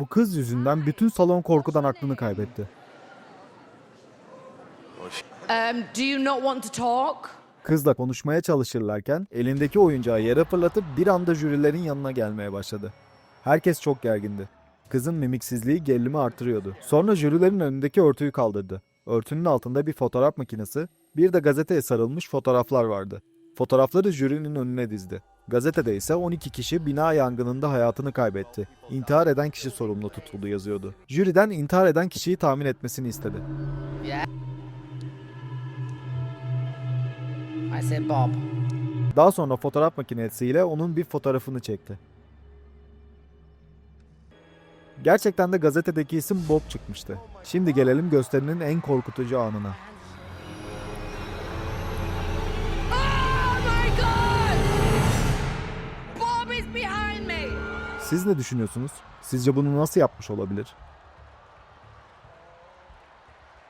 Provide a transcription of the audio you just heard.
Bu kız yüzünden bütün salon korkudan aklını kaybetti. Um, do you not want to talk? Kızla konuşmaya çalışırlarken elindeki oyuncağı yere fırlatıp bir anda jürilerin yanına gelmeye başladı. Herkes çok gergindi. Kızın mimiksizliği gerilimi artırıyordu. Sonra jürilerin önündeki örtüyü kaldırdı. Örtünün altında bir fotoğraf makinesi, bir de gazeteye sarılmış fotoğraflar vardı. Fotoğrafları jürinin önüne dizdi. Gazetede ise 12 kişi bina yangınında hayatını kaybetti. İntihar eden kişi sorumlu tutuldu yazıyordu. Jüriden intihar eden kişiyi tahmin etmesini istedi. I said Bob. Daha sonra fotoğraf makinesiyle onun bir fotoğrafını çekti. Gerçekten de gazetedeki isim Bob çıkmıştı. Şimdi gelelim gösterinin en korkutucu anına. Siz ne düşünüyorsunuz? Sizce bunu nasıl yapmış olabilir?